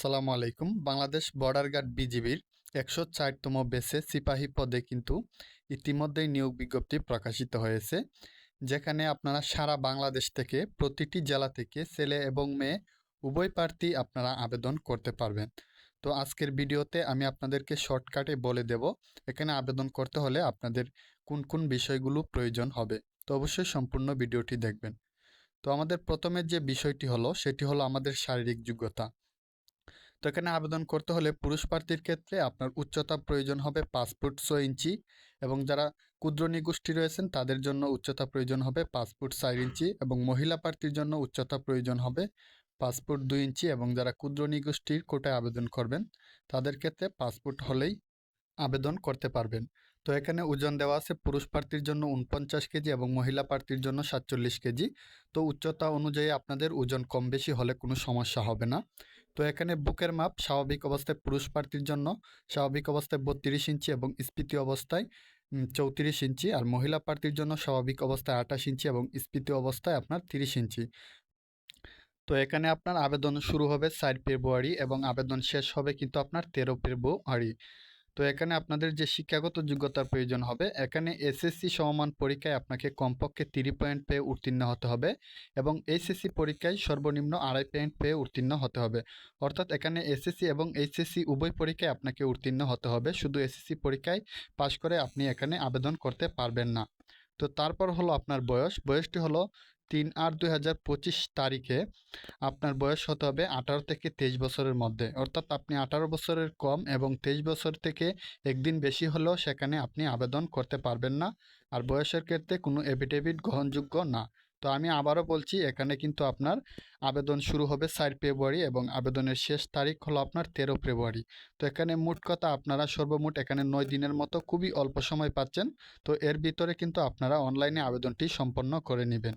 আসসালামু আলাইকুম। Bangladesh border guard বিজিবির একশো চারতম বেসে সিপাহী পদে কিন্তু ইতিমধ্যেই নিয়োগ বিজ্ঞপ্তি প্রকাশিত হয়েছে, যেখানে আপনারা সারা বাংলাদেশ থেকে প্রতিটি জেলা থেকে ছেলে এবং মেয়ে উভয় প্রার্থী আপনারা আবেদন করতে পারবেন। তো আজকের ভিডিওতে আমি আপনাদেরকে শর্টকাটে বলে দেব, এখানে আবেদন করতে হলে আপনাদের কোন কোন বিষয়গুলো প্রয়োজন হবে। তো অবশ্যই সম্পূর্ণ ভিডিওটি দেখবেন। তো আমাদের প্রথমে যে বিষয়টি হলো, সেটি হলো আমাদের শারীরিক যোগ্যতা। তো এখানে আবেদন করতে হলে পুরুষ প্রার্থীর ক্ষেত্রে আপনার উচ্চতা প্রয়োজন হবে পাঁচ ফুট ছয় ইঞ্চি এবং যারা ক্ষুদ্র নিগোষ্ঠী রয়েছেন তাদের জন্য উচ্চতা প্রয়োজন হবে পাঁচ ফুট চার ইঞ্চি এবং মহিলা প্রার্থীর জন্য উচ্চতা প্রয়োজন হবে পাঁচ ফুট দুই ইঞ্চি এবং যারা ক্ষুদ্র নিগোষ্ঠীর কোটায় আবেদন করবেন তাদের ক্ষেত্রে পাঁচ ফুট হলেই আবেদন করতে পারবেন। তো এখানে ওজন দেওয়া আছে পুরুষ প্রার্থীর জন্য উনপঞ্চাশ কেজি এবং মহিলা প্রার্থীর জন্য সাতচল্লিশ কেজি। তো উচ্চতা অনুযায়ী আপনাদের ওজন কম বেশি হলে কোনো সমস্যা হবে না। তো এখানে বুকের মাপ স্বাভাবিক অবস্থায় পুরুষ প্রার্থীর জন্য, স্বাভাবিক অবস্থায় বত্রিশ ইঞ্চি এবং স্ফীতি অবস্থায় চৌত্রিশ ইঞ্চি আর মহিলা প্রার্থীর জন্য স্বাভাবিক অবস্থায় আঠাশ ইঞ্চি এবং স্ফীতি অবস্থায় আপনার তিরিশ ইঞ্চি। তো এখানে আপনার আবেদন শুরু হবে চার ফেব্রুয়ারি এবং আবেদন শেষ হবে কিন্তু আপনার তেরো ফেব্রুয়ারি। তো এখানে আপনাদের যে শিক্ষাগত যোগ্যতার প্রয়োজন হবে, এখানে এসএসসি সমমান পরীক্ষায় আপনাকে কমপক্ষে তিরি পয়েন্ট পেয়ে উত্তীর্ণ হতে হবে এবং এইচএসসি পরীক্ষায় সর্বনিম্ন আড়াই পয়েন্ট পেয়ে উত্তীর্ণ হতে হবে। অর্থাৎ এখানে এসএসসি এবং এইচএসসি উভয় পরীক্ষায় আপনাকে উত্তীর্ণ হতে হবে, শুধু এসএসসি পরীক্ষায় পাশ করে আপনি এখানে আবেদন করতে পারবেন না। তো তারপর হলো আপনার বয়স, বয়সটি হলো তিন আট দুই হাজার পঁচিশ তারিখে আপনার বয়স হতে হবে আঠারো থেকে তেইশ বছরের মধ্যে। অর্থাৎ আপনি আঠারো বছরের কম এবং তেইশ বছর থেকে একদিন বেশি হলেও সেখানে আপনি আবেদন করতে পারবেন না। আর বয়সের ক্ষেত্রে কোনো এফিডেভিট গ্রহণযোগ্য না। তো আমি আবারও বলছি, এখানে কিন্তু আপনার আবেদন শুরু হবে চার ফেব্রুয়ারি এবং আবেদনের শেষ তারিখ হলো আপনার তেরো ফেব্রুয়ারি। তো এখানে মোট কথা আপনারা সর্বমোট এখানে নয় দিনের মতো খুবই অল্প সময় পাচ্ছেন। তো এর ভিতরে কিন্তু আপনারা অনলাইনে আবেদনটি সম্পন্ন করে নেবেন।